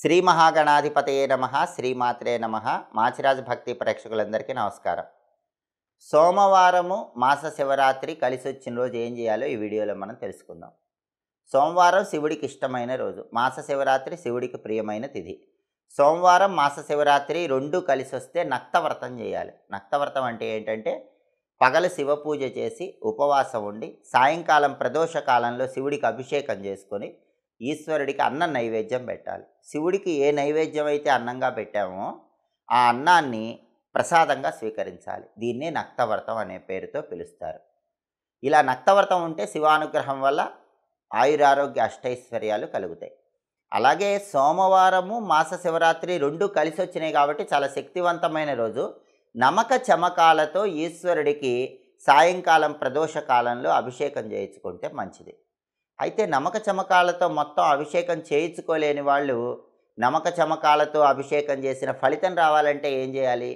శ్రీ మహాగణాధిపతయే నమ శ్రీమాత్రే నమ. మాచిరాజు భక్తి ప్రేక్షకులందరికీ నమస్కారం. సోమవారము మాస శివరాత్రి కలిసి వచ్చిన రోజు ఏం చేయాలో ఈ వీడియోలో మనం తెలుసుకుందాం. సోమవారం శివుడికి ఇష్టమైన రోజు. మాస శివరాత్రి శివుడికి ప్రియమైన తిథి. సోమవారం మాస శివరాత్రి రెండు కలిసి వస్తే నక్తవ్రతం చేయాలి. నక్తవ్రతం అంటే ఏంటంటే పగలు శివ పూజ చేసి ఉపవాసం ఉండి సాయంకాలం ప్రదోష కాలంలో శివుడికి అభిషేకం చేసుకొని ఈశ్వరుడికి అన్నం నైవేద్యం పెట్టాలి. శివుడికి ఏ నైవేద్యం అయితే అన్నంగా పెట్టామో ఆ అన్నాన్ని ప్రసాదంగా స్వీకరించాలి. దీన్నే నక్తవ్రతం అనే పేరుతో పిలుస్తారు. ఇలా నక్తవ్రతం ఉంటే శివానుగ్రహం వల్ల ఆయురారోగ్య అష్టైశ్వర్యాలు కలుగుతాయి. అలాగే సోమవారము మాస శివరాత్రి రెండు కలిసి వచ్చినాయి కాబట్టి చాలా శక్తివంతమైన రోజు. నమక చమకాలతో ఈశ్వరుడికి సాయంకాలం ప్రదోష కాలంలో అభిషేకం చేయించుకుంటే మంచిది. అయితే నమక చమకాలతో మొత్తం అభిషేకం చేయించుకోలేని వాళ్ళు నమక చమకాలతో అభిషేకం చేసిన ఫలితం రావాలంటే ఏం చేయాలి?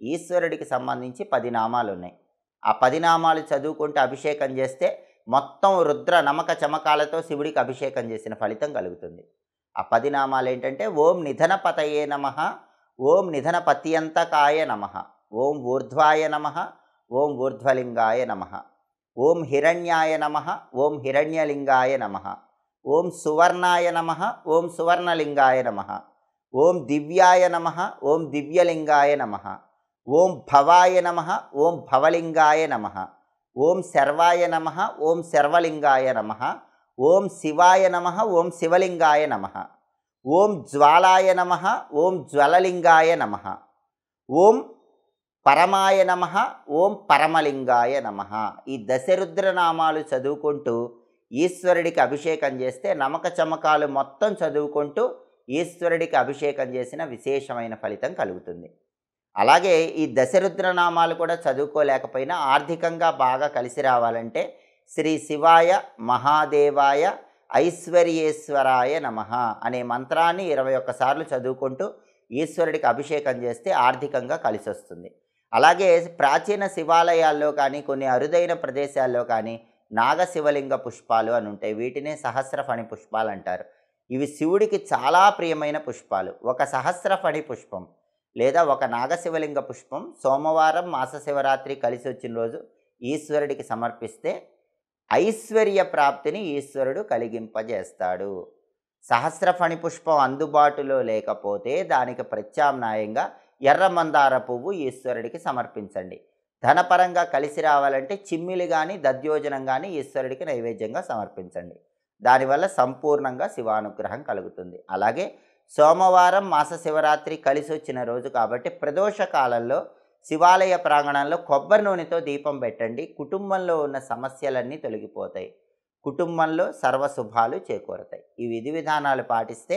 ఈశ్వరుడికి సంబంధించి పది నామాలు ఉన్నాయి. ఆ పది నామాలు చదువుకుంటూ అభిషేకం చేస్తే మొత్తం రుద్ర నమక చమకాలతో శివుడికి అభిషేకం చేసిన ఫలితం కలుగుతుంది. ఆ పది నామాలు ఏంటంటే ఓం నిధన పతయే నమ ఓం నిధన పత్యంతకాయ నమ ఓం ఊర్ధ్వాయ నమ ఓం ఊర్ధ్వలింగాయ నమ. ఓం హిరణ్యాయ నమ ఓం హిరణ్యలింగాయ నమ ఓం సువర్ణాయ నమ ఓం సువర్ణలింగాయ నమ ఓం దివ్యాయ నమ ఓం దివ్యలింగాయ నమ ఓం భవాయ నమ ఓం భవలింగాయ నమ ఓం శర్వాయ నమ ఓం శర్వలింగాయ నమ ఓం శివాయ నమ ఓం శివలింగాయ నమ ఓం జ్వాలాయ నమ ఓం జ్వలలింగాయ నమ ఓం పరమాయ నమ ఓం పరమలింగాయ నమ. ఈ దశరుద్రనామాలు చదువుకుంటూ ఈశ్వరుడికి అభిషేకం చేస్తే నమక చమకాలు మొత్తం చదువుకుంటూ ఈశ్వరుడికి అభిషేకం చేసిన విశేషమైన ఫలితం కలుగుతుంది. అలాగే ఈ దశరుద్రనామాలు కూడా చదువుకోలేకపోయినా ఆర్థికంగా బాగా కలిసి రావాలంటే శ్రీ శివాయ మహాదేవాయ ఐశ్వర్యేశ్వరాయ నమ అనే మంత్రాన్ని ఇరవై ఒక్కసార్లు చదువుకుంటూ ఈశ్వరుడికి అభిషేకం చేస్తే ఆర్థికంగా కలిసి వస్తుంది అలాగే ప్రాచీన శివాలయాల్లో కానీ కొన్ని అరుదైన ప్రదేశాల్లో కానీ నాగశివలింగ పుష్పాలు అని ఉంటాయి. వీటినే సహస్రఫణి పుష్పాలు అంటారు. ఇవి శివుడికి చాలా ప్రియమైన పుష్పాలు. ఒక సహస్రఫణి పుష్పం లేదా ఒక నాగశివలింగ పుష్పం సోమవారం మాస శివరాత్రి కలిసి వచ్చిన రోజు ఈశ్వరుడికి సమర్పిస్తే ఐశ్వర్య ప్రాప్తిని ఈశ్వరుడు కలిగింపజేస్తాడు. సహస్రఫణి పుష్పం అందుబాటులో లేకపోతే దానికి ప్రత్యామ్నాయంగా ఎర్ర మందార పువ్వు ఈశ్వరుడికి సమర్పించండి. ధనపరంగా కలిసి రావాలంటే చిమ్మిలి కానీ దద్యోజనం కానీ ఈశ్వరుడికి నైవేద్యంగా సమర్పించండి. దానివల్ల సంపూర్ణంగా శివానుగ్రహం కలుగుతుంది. అలాగే సోమవారం మాస శివరాత్రి కలిసి వచ్చిన రోజు కాబట్టి ప్రదోష కాలంలో శివాలయ ప్రాంగణంలో కొబ్బరి నూనెతో దీపం పెట్టండి. కుటుంబంలో ఉన్న సమస్యలన్నీ తొలగిపోతాయి. కుటుంబంలో సర్వశుభాలు చేకూరతాయి. ఈ విధి విధానాలు పాటిస్తే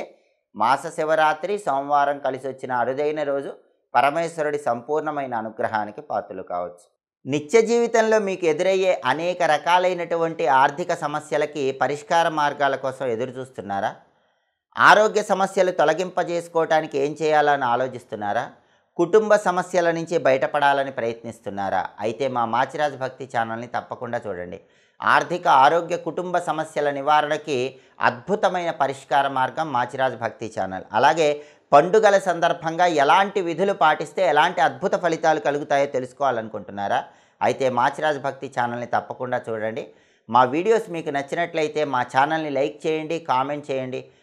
మాస శివరాత్రి సోమవారం కలిసి వచ్చిన అరుదైన రోజు పరమేశ్వరుడి సంపూర్ణమైన అనుగ్రహానికి పాత్రలు కావచ్చు. నిత్య జీవితంలో మీకు ఎదురయ్యే అనేక రకాలైనటువంటి ఆర్థిక సమస్యలకి పరిష్కార మార్గాల కోసం ఎదురు చూస్తున్నారా? ఆరోగ్య సమస్యలు తొలగింపజేసుకోవటానికి ఏం చేయాలని ఆలోచిస్తున్నారా? కుటుంబ సమస్యల నుంచి బయటపడాలని ప్రయత్నిస్తున్నారా? అయితే మా మాచిరాజ్ భక్తి ఛానల్ని తప్పకుండా చూడండి. ఆర్థిక ఆరోగ్య కుటుంబ సమస్యల నివారణకి అద్భుతమైన పరిష్కార మార్గం మాచిరాజ్ భక్తి ఛానల్. అలాగే పండుగల సందర్భంగా ఎలాంటి విధులు పాటిస్తే ఎలాంటి అద్భుత ఫలితాలు కలుగుతాయో తెలుసుకోవాలనుకుంటున్నారా? అయితే మాచిరాజ్ భక్తి ఛానల్ని తప్పకుండా చూడండి. మా వీడియోస్ మీకు నచ్చినట్లయితే మా ఛానల్ని లైక్ చేయండి కామెంట్ చేయండి.